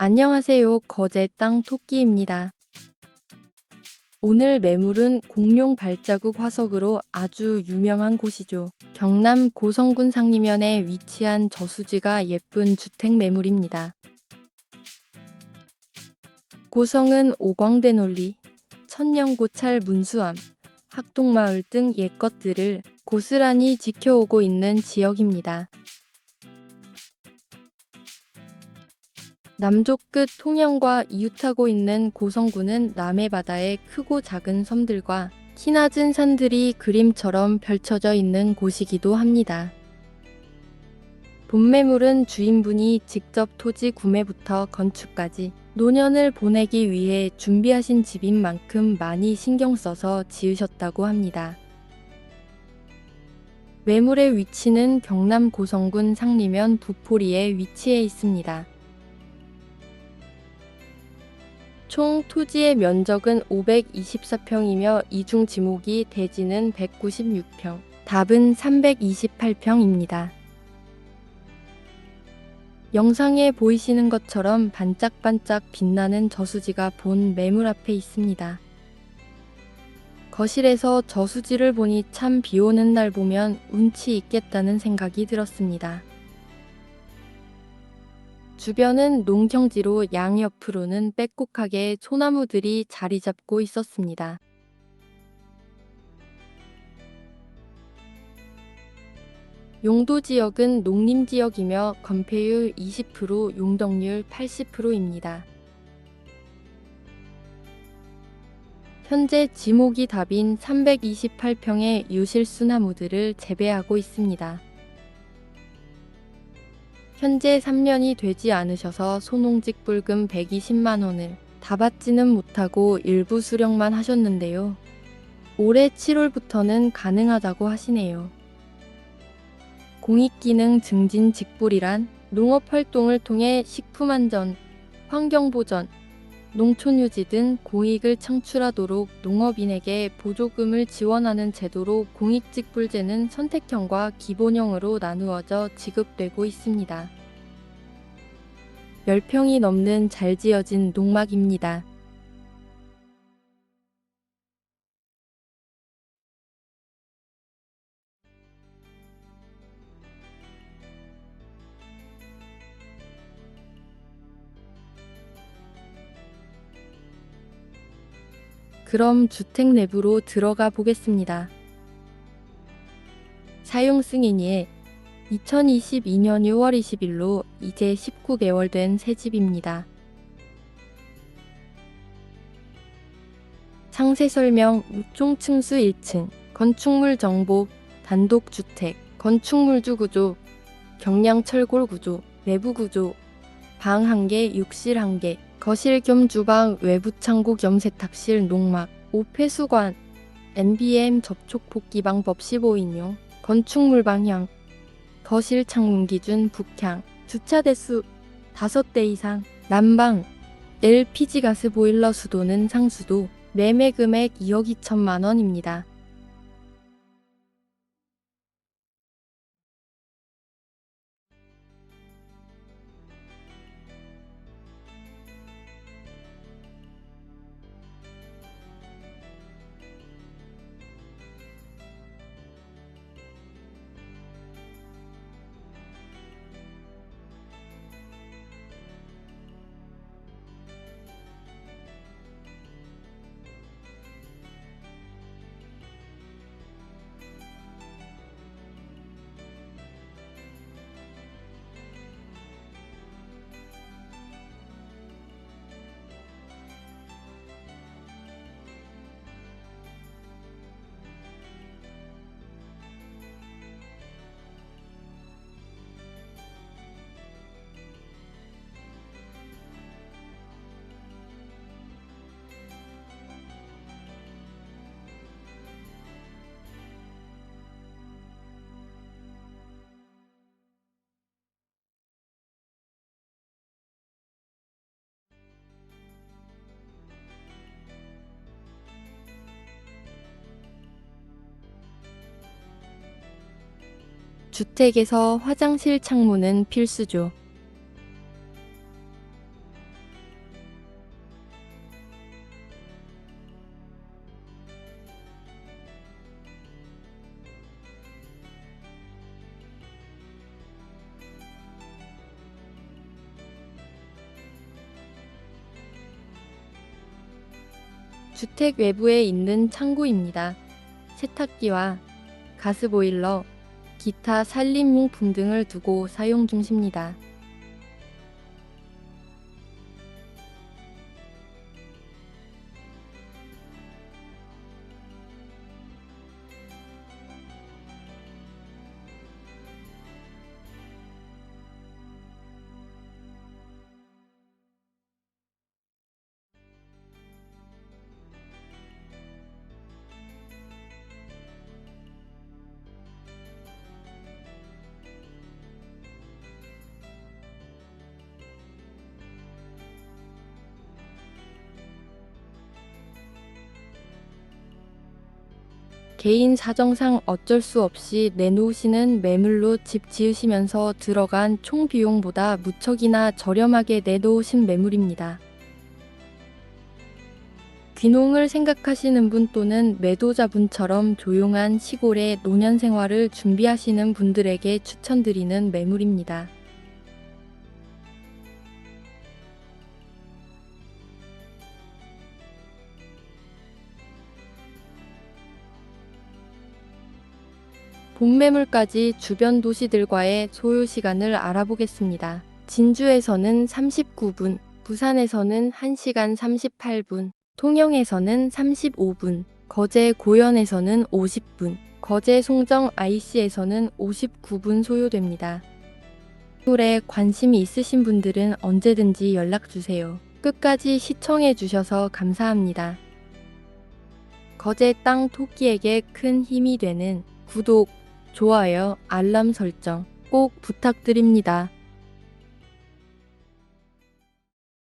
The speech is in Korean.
안녕하세요. 거제 땅 토끼입니다. 오늘 매물은 공룡 발자국 화석으로 아주 유명한 곳이죠. 경남 고성군 상리면에 위치한 저수지가 예쁜 주택 매물입니다. 고성은 오광대 논리, 천년고찰 문수암, 학동마을 등 옛것들을 고스란히 지켜오고 있는 지역입니다. 남쪽 끝 통영과 이웃하고 있는 고성군은 남해 바다에 크고 작은 섬들과 키 낮은 산들이 그림처럼 펼쳐져 있는 곳이기도 합니다. 본매물은 주인분이 직접 토지 구매부터 건축까지 노년을 보내기 위해 준비하신 집인 만큼 많이 신경 써서 지으셨다고 합니다. 매물의 위치는 경남 고성군 상리면 부포리에 위치해 있습니다. 총 토지의 면적은 524평이며 이중 지목이 대지는 196평, 답은 328평입니다. 영상에 보이시는 것처럼 반짝반짝 빛나는 저수지가 본 매물 앞에 있습니다. 거실에서 저수지를 보니 참 비 오는 날 보면 운치 있겠다는 생각이 들었습니다. 주변은 농경지로 양옆으로는 빽곡하게 소나무들이 자리 잡고 있었습니다. 용도 지역은 농림 지역이며 건폐율 20%, 용적률 80%입니다. 현재 지목이 답인 328평의 유실수 나무들을 재배하고 있습니다. 현재 3년이 되지 않으셔서 소농직 불금 120만 원을 다 받지는 못하고 일부 수령만 하셨는데요. 올해 7월부터는 가능하다고 하시네요. 공익기능 증진 직불이란 농업 활동을 통해 식품 안전, 환경 보전, 농촌 유지 등 공익을 창출하도록 농업인에게 보조금을 지원하는 제도로 공익직불제는 선택형과 기본형으로 나누어져 지급되고 있습니다. 10평이 넘는 잘 지어진 농막입니다. 그럼 주택 내부로 들어가 보겠습니다. 사용 승인일 2022년 6월 20일로 이제 19개월 된 새 집입니다. 상세 설명 육종층수 1층 건축물 정보 단독주택 건축물주 구조 경량 철골 구조 내부 구조 방 1개 욕실 1개 거실 겸 주방 외부 창고 겸 세탁실 농막 오폐수관 NBM 접촉 복귀 방법 15인용 건축물 방향 거실 창문 기준 북향 주차 대수 5대 이상 난방 LPG 가스 보일러 수도는 상수도 매매 금액 2억 2천만 원입니다. 주택에서 화장실 창문은 필수죠. 주택 외부에 있는 창고입니다. 세탁기와 가스보일러, 기타 산림용품 등을 두고 사용 중입니다. 개인 사정상 어쩔 수 없이 내놓으시는 매물로 집 지으시면서 들어간 총 비용보다 무척이나 저렴하게 내놓으신 매물입니다. 귀농을 생각하시는 분 또는 매도자분처럼 조용한 시골의 노년 생활을 준비하시는 분들에게 추천드리는 매물입니다. 본매물까지 주변 도시들과의 소요 시간을 알아보겠습니다. 진주에서는 39분, 부산에서는 1시간 38분, 통영에서는 35분, 거제 고현에서는 50분, 거제 송정 IC에서는 59분 소요됩니다. 서울에 관심이 있으신 분들은 언제든지 연락 주세요. 끝까지 시청해 주셔서 감사합니다. 거제 땅 토끼에게 큰 힘이 되는 구독, 좋아요, 알람 설정 꼭 부탁드립니다.